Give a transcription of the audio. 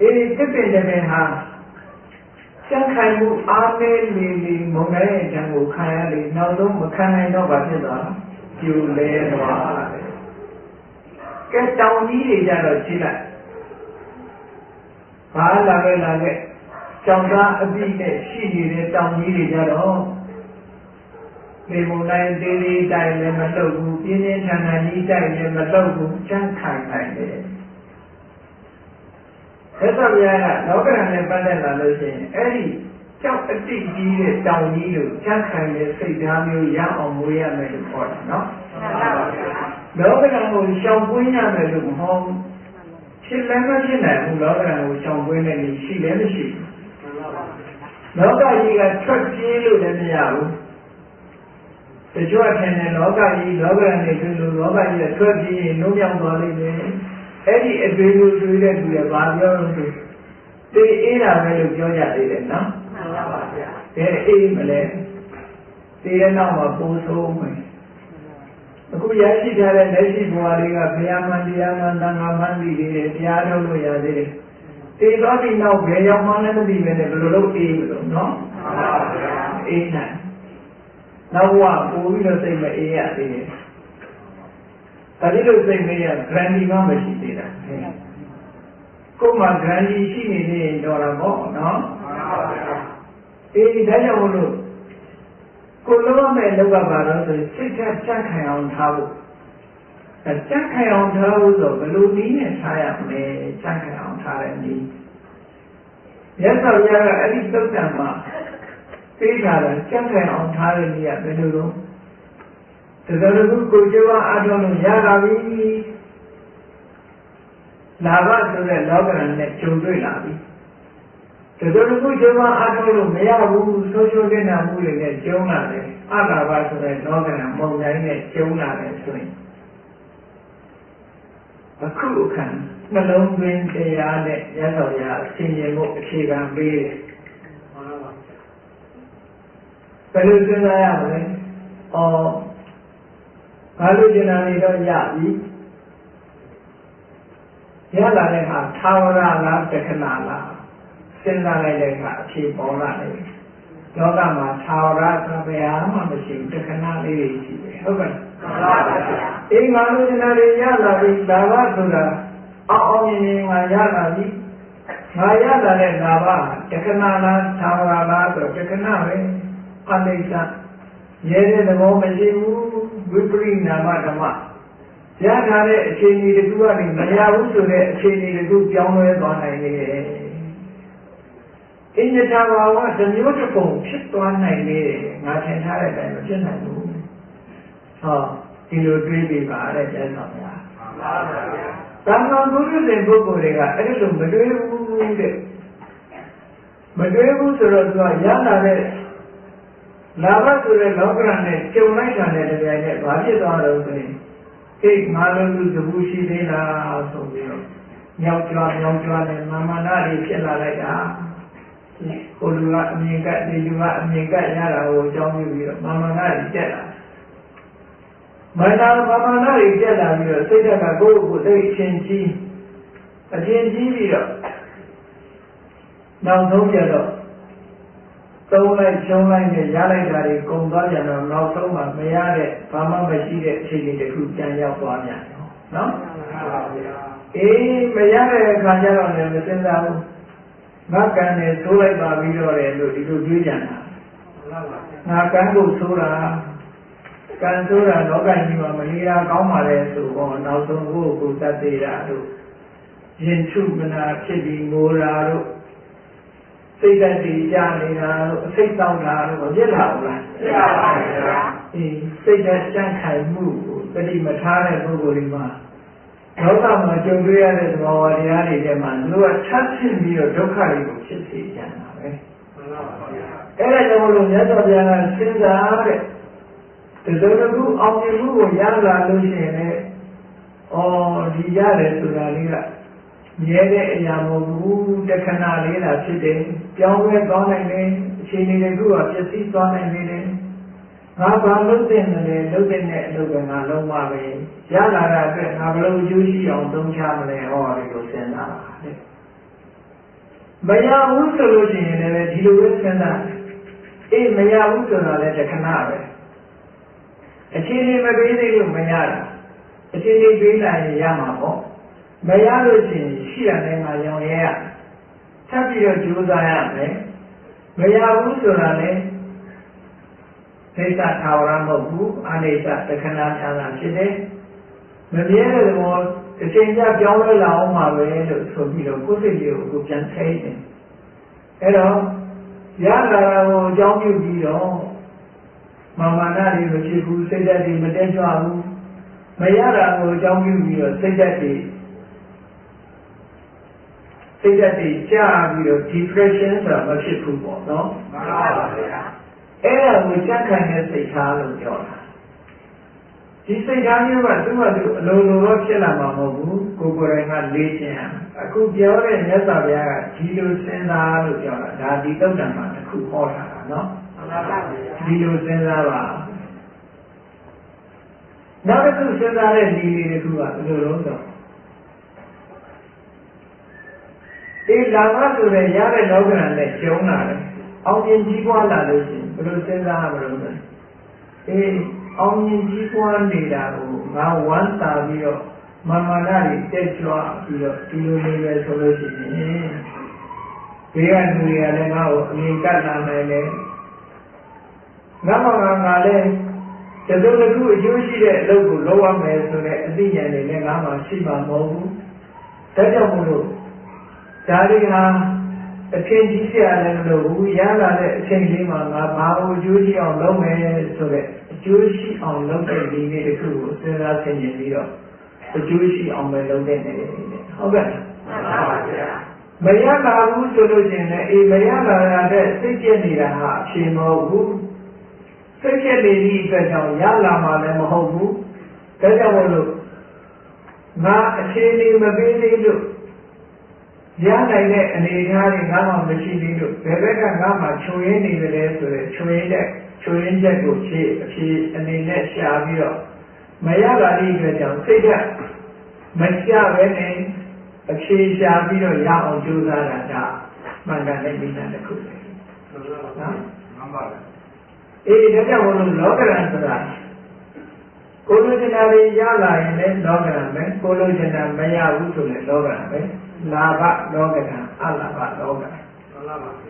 အေးတစ်ပင်တစ်ပင်ဟာကြံ့ခိုင်မှုအားနည်းနေနေမုံတဲ့ဉာဏ်ကိုခံရလေနောက်ဆုံးမခံနိုင်တော့ဘာဖြစ်သွားလဲကျူလဲသွားတယ်ကဲတောင်ကြီးတွေကြတော့ကြည့်လိုက်ဘာလာခဲ့လာခဲ့ကြောင်သားအပိနဲ့ရှိနေတဲ့တောင်ကြီးတွေကြတော့လေမုန်တိုင်းသေးသေးတိုင်းလည်းမလုပ်ဘူးပြင်းပြင်းထန်ထန်ကြီးတိုင်းလည်းမလုပ်ဘူးကြံ့ခိုင်နိုင်တယ် သက်သာပြားကလောကရန်နဲ့ပတ်သက်လာလို့ရှိရင်အဲ့ဒီကြောက်အတိတ်ကြီးတဲ့တောင်ကြီးကိုကြံ့ခိုင်တဲ့စိတ်ဓာတ်မျိုးရအောင်မွေးရမယ်လို့ခေါ်တယ်နော်မှန်ပါပါလောကရန်ကိုရှောင်ပွင့်ရမယ်လို့မဟုတ်ဖြစ်လည်းမဖြစ်နိုင်ဘူးလောကရန်ကိုရှောင်ပွင့်တဲ့နေရှိလည်းမရှိဘူးလောကကြီးကထွက်ပြေးလို့လည်းမရဘူးတချို့အထင်နဲ့လောကကြီးလောကရန်နေပြီလို့လောကကြီးကထွက်ပြေးရင်လုံးပြောင်းသွားလိမ့်မယ် အဲ့ဒီအတွေ့ကိုတွေ့တဲ့သူကဘာပြောလို့ဆိုတေးအေးတာပဲလို့ပြောကြသေးတယ်နော်မှန်ပါပါဗျာတဲအေးမလဲတေးရဲ့နောက်မှာပိုးဆိုးမယ်အခုရရှိထားတဲ့လက်ရှိဘဝလေးကဘုရားမှန်တရားမှန်သံဃာမှန်ပြီးတယ်တရားထုတ်လို့ရသေးတယ်တေးသွားပြီးနောက်ဘယ်ရောက်မှလည်းမသိပဲနဲ့ဘယ်လိုလုပ်အေးမလို့နော်မှန်ပါဗျာအေးနိုင်နောက်ဘဝပို့ပြီးတော့စိတ်မအေးရသေးတယ် ဒါဒီလိုစိတ်မေးရ grandy မှမရှိသေးတာကိုယ်မှာ grandy ရှိနေနေတော့တာပေါ့နော်အေးဒါကြောင့်မလို့ကိုလုံးမဲ့လောက်ကပါတော့ဆိုစိတ်ကကြက်ခံအောင်ထားဖို့အဲကြက်ခံအောင်ထားဖို့ဆိုဘယ်လိုနည်းနဲ့ထားရမလဲကြက်ခံအောင်ထားတဲ့နည်းရသော်ရကအဲ့ဒီသုတ်တံမှာသိတာကကြက်ခံအောင်ထားတဲ့နည်းကဘယ်လိုလဲ တကယ်လို့ကိုကြွားအားထုတ်လို့ရလာပြီလာဘဆိုတဲ့လောကရန်နဲ့ကြုံတွေ့လာပြီတကယ်လို့ကိုကြွားအားထုတ်လို့မရဘူးဆိုးချိုးနေတာမှုတွေနဲ့ကြုံလာတယ်အလာဘဆိုတဲ့လောကရန်မုံတိုင်းနဲ့ကြုံလာတယ်ဆိုရင်အခုအခါနှလုံးသွင်းတရားနဲ့ရသော်ရအစဉ်ရင်ဖို့အခြေခံပေးတယ်ဘယ်လိုစဉ်းစားရမလဲ။အော် ဘာလို့ကျင်နာနေတော့ရပြီရလာတဲ့အခါသာဝရလားတက္ကနာလားစဉ်းစားလိုက်တဲ့အခါအဖြေပေါ်လာတယ်လောကမှာသာဝရကဘယ်ဟာမှမရှိဘူးတက္ကနာလေးတွေရှိတယ်ဟုတ်ကဲ့မှန်ပါဗျာအိမ်မှာလူကျင်နာတွေရလာပြီလာဘဆိုတာအောင်းအောင်မြင်မြင်ငါရလာပြီငါရလာတဲ့လာဘတက္ကနာလားသာဝရလားဆိုတက္ကနာပဲအနိစ္စ ရဲတဲ့သဘောမရှိဘူးဝိပရိနာမဓမ္မရထားတဲ့အခြေအနေတခုကနေမရဘူးဆိုတဲ့အခြေအနေတခုပြောင်းလဲသွားနိုင်နေတယ်အင်းတာဘာဝဓမျိုးတစ်ပုံဖြစ်သွားနိုင်နေတယ်ငါထင်ထားတဲ့အတိုင်းမဖြစ်နိုင်ဘူးဟောဒီလိုတွေးပြီးပါတဲ့ကျမ်းတော်များမှန်ပါဗျာသမ္မာဘုရားရှင်ပုဂ္ဂိုလ်တွေကအဲ့လိုမတွေးဘူးတဲ့မတွေးဘူးဆိုတော့သူကရလာတဲ့ လာဘဆိုတဲ့လောကရနဲ့ကြုံလိုက်တာနဲ့တကယ်နဲ့ဘာဖြစ်သွားတော့ဆိုရင်အိတ်ငါလုံးသူသဘူးရှိသေးလားဆိုပြီးတော့မြောက်ကြွားမြောက်ကြွားနဲ့မာမနာတွေဖြစ်လာလိုက်တာဟိုလူကအမြင်ကဒီလူကအမြင်ကရတာကိုအကြောင်းပြုပြီးတော့မာမနာတွေတက်လာမနာမာမနာတွေတက်လာပြီးတော့စိတ်ဓာတ်ကကိုယ့်ကိုယ်သိအချင်းကြီးအချင်းကြီးပြီးတော့နောက်ဆုံးကြတော့ သုံးလိုက်ရှုံးလိုက်နဲ့ရလိုက်တာတွေကုန်သွားကြတော့နောက်ဆုံးမှမရတဲ့ဘာမှမရှိတဲ့အခြေအနေတစ်ခုပြန်ရောက်သွားပြန်တယ်နော်အေးမရတဲ့အခါကျတော့လည်းမစင်စားဘူးငါကံနဲ့သိုးလိုက်ပါပြီးတော့တယ်လို့ဒီလိုတွေးကြတာငါကံကိုသိုးတာကံသိုးတာလောကကြီးမှာမနေတာကောင်းပါလေဆိုတော့နောက်ဆုံးကိုယ်ကိုတတ်သေးတာတို့ရင်ချုမနာဖြစ်ပြီးငိုတာတို့ စိတ်ဓာတ်တွေကြားနေတာတို့အစိတ်တောင်းတာတို့မဖြစ်လာဘူးလားဖြစ်ပါပါဘုရားအေးစိတ်ဓာတ်ကြံ့ခိုင်မှုကိုတတိမထားတဲ့ပုဂ္ဂိုလ်တွေမှာလောကမှာကြုံတွေ့ရတဲ့သဘောဝတရားတွေထဲမှာသူကချမ်းဖြစ်ပြီးတော့ဒုက္ခတွေကိုဖြစ်စေကြတာပဲမှန်ပါပါဘုရားအဲ့ဒါကြောင့်လို့မြတ်စွာဘုရားကစဉ်းစားတဲ့တစုံတစ်ခုအောင်မြင်မှုကိုရလာလို့ရှိရင်လည်းအော်ဒီရတယ်ဆိုတာလေးက မြဲတဲ့အရာမဟုတ်ဘူးတခဏလေးသာဖြစ်တယ်ပြောင်းလဲသွားနိုင်တယ်အခြေအနေတွေကပြည့်စည်သွားနိုင်တယ်ငါဘာလုပ်တဲ့လဲလုပ်တဲ့အလုပ်ကငါလုံးဝပဲရလာတာအတွက်ငါဘယ်လိုအကျိုးရှိအောင်သုံးချမလဲဟောဒီလိုစဉ်းစားတာလေမရဘူးဆိုလို့ရှိရင်လည်းဒီလိုပဲစဉ်းစားအေးမရဘူးဆိုတာလည်းတခဏပဲအခြေအနေမပေးသေးလို့မရတာအခြေအနေပေးနိုင်ရင်ရမှာပေါ့ မရလို့ရှိရင်ရှိရတဲ့ငါရောင်ရဲရထပ်ပြီးတော့ကြိုးစားရမယ်မရဘူးဆိုတာလည်းသိစ္စာထာဝရမဟုတ်ဘူးအနိစ္စတခဏချမ်းသာဖြစ်တယ်မမြဲတဲ့သဘောအချိန်ကျပြောင်းလဲလာအောင်ပါပဲလို့ဆိုပြီးတော့ကိုယ်စိတ်ကိုကိုပြန်ထိတယ်အဲ့တော့ရလာတာကိုအကြောင်းပြုပြီးတော့မာမာနတွေမဖြစ်ဘူးစိတ်ဓာတ်တွေမတက်ကြွဘူးမရတာကိုအကြောင်းပြုပြီးတော့စိတ်ဓာတ်တွေ စိတ်ဓာတ်တွေကြာပြီးတော့ depression ဆိုတာမဖြစ်ဘူးပေါ့နော်မှန်ပါပါဗျာအဲ့ဒါကိုစက်ခံတဲ့စိတ်ထားလို့ပြောတာဒီစိတ်ထားမျိုးကသူ့ဟာသူအလိုလိုတော့ဖြစ်လာမှာမဟုတ်ဘူးကိုယ်ကိုယ်တိုင်ကလေးခြင်းအခုပြောတဲ့မြတ်စွာဘုရားကဒီလိုစဉ်းစားလို့ပြောတာဒါဒီတုတ်တံမှာတစ်ခုဟောထားတာနော်ဒီလိုစဉ်းစားပါနောက်တစ်ခုစဉ်းစားတဲ့ဒီလေးတစ်ခုကဘယ်လိုလုံးဆို ဒီလာမဆိုတဲ့ရတဲ့လောကရန်နဲ့ကျုံလာတယ်အောင်မြင်ကြီးပွားလာလို့ရှိရင်ဘယ်လိုစဉ်းစားရမလို့လဲအေးအောင်မြင်ကြီးပွားနေတာကိုငါဝမ်းသာပြီးတော့မာမာနတွေတက်ကြွပြီးတော့ဒီလိုနေပဲဆိုလို့ရှိရင်ဒီကလူတွေကလည်းငါ့ကိုအမြင်ကတ်လာမယ်လေငါမှငါငါလည်းတစုံတစ်ခုအကျိုးရှိတဲ့အလုပ်ကိုလုပ်ရမယ်ဆိုတဲ့အသိဉာဏ်တွေလည်းငါမှရှိမှာမဟုတ်ဘူးဒါကြောင့်မို့လို့ ဒါတွေဟာအထင်ကြီးစရာလည်းမလိုဘူးရလာတဲ့အချိန်လေးမှာငါဘာလို့အကျိုးရှိအောင်လုပ်မယ်ဆိုတဲ့အကျိုးရှိအောင်လုပ်တဲ့ဒီနေ့တစ်ခုကိုစဉ်းစားဆင်ခြင်ပြီးတော့အကျိုးရှိအောင်ပဲလုပ်တဲ့နေတယ်ဟုတ်ကဲ့မှန်ပါပါဗျာမရလာဘူးဆိုလို့ရှိရင်လည်းအေးမရလာတဲ့စိတ်ပြည့်နေတာဟာအဖြေမဟုတ်ဘူးစိတ်ပြည့်နေသည့်အတွက်ကြောင့်ရလာမှလည်းမဟုတ်ဘူးဒါကြောင့်မို့လို့ငါအခြေအနေမပေးသေးလို့ ရနိုင်တဲ့အနေအထားတွေငါမှမရှိသေးလို့ဘယ်ဘက်ကငါမှချုံရင်းနေတယ်လဲဆိုတဲ့ချုံရင်းတဲ့ချုံရင်းချက်ကိုဖြည့်အဖြေအနေနဲ့ရှာပြီးတော့မရတာဒီအတွက်ကြောင့်စိတ်ကမကြပဲနဲ့အဖြေရှာပြီးတော့ရအောင်ကြိုးစားတာကမှန်ကန်တဲ့မိသားတစ်ခုပဲနော်မှန်ပါပါအေးဒါကြောင့်ဘုလို့လောကရန်ဆိုတာကိုလိုချင်တာတွေရလာရင်လည်းလောကရန်ပဲကိုလိုချင်တာမရဘူးဆိုလည်းလောကရန်ပဲ လာဘလောကရန်အလာဘလောကရန်မှန်ပါပါ